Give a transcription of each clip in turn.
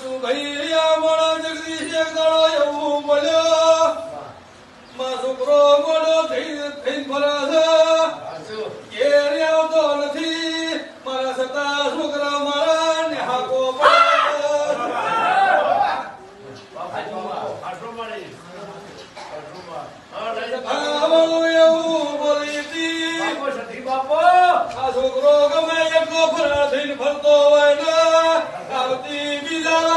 છું. ઘૈયા મારા જગદીશ એક એવું મળ્યો. માં છોકરો મોડો થઈ થઈ ફરે છે. છોકરો ગમે એટલો ફરા થઈને ફરતો હોય ને આવતી બીજા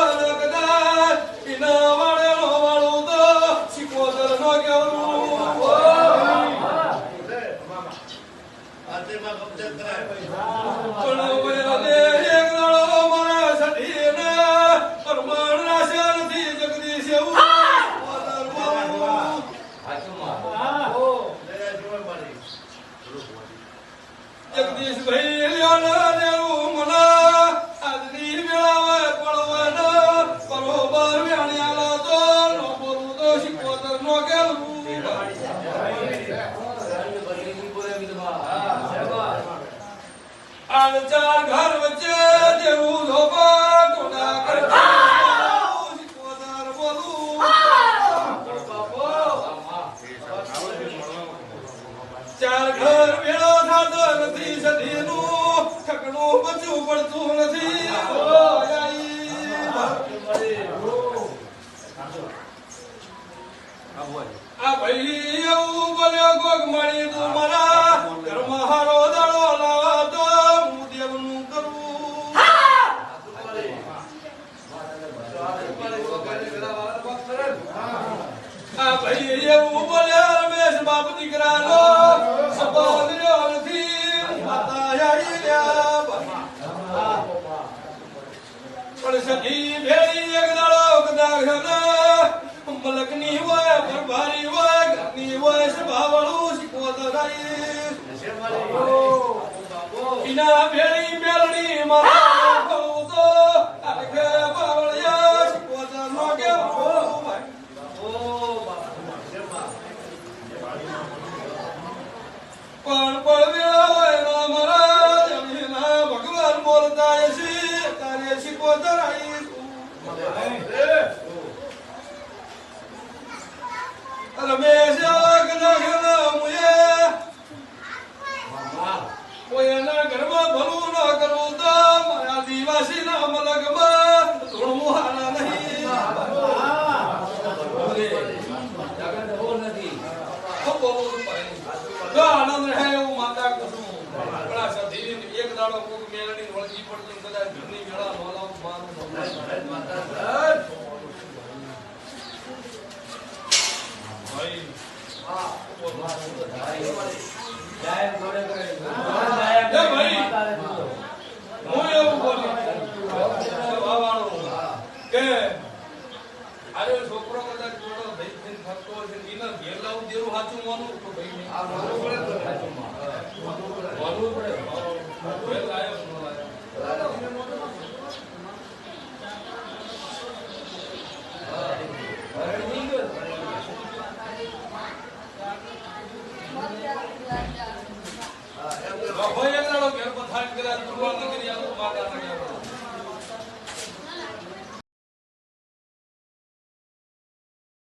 ચાર ઘર વેળો થાતો નથી સધીનું બચવું પડતું નથી. આ ભાઈ એવું બોલ્યો કોક મળી તું ભાઈ એવું બોલ્યો રમેશ બાપ દીકરાનો રહ્યો નથી. માતા પણ ભેળી એક દાડો કદાચ મલકની હોય પરભારી હોય ઘરની હોય સભાવાળું શીખવતો રહી ઇના ભેળી મેલડી મારા પણ પડવેળા હોય ના મહારાજ અમીના ભગવાન બોલતા હશે તારે શીખવતા રહીશું રમેશ દાડો કોક મારું હું એવું બોલું સભાવાળો કે કદાચ જોડો ભાઈ થઈને હશે ને એના ઘેર લાવું સાચું માનું? તો ભાઈ આ માનવું પડે. માનવું પડે. ભય એટલો ઘેર પથારી કર્યા દુર્ગંધ કર્યા માતા કર્યા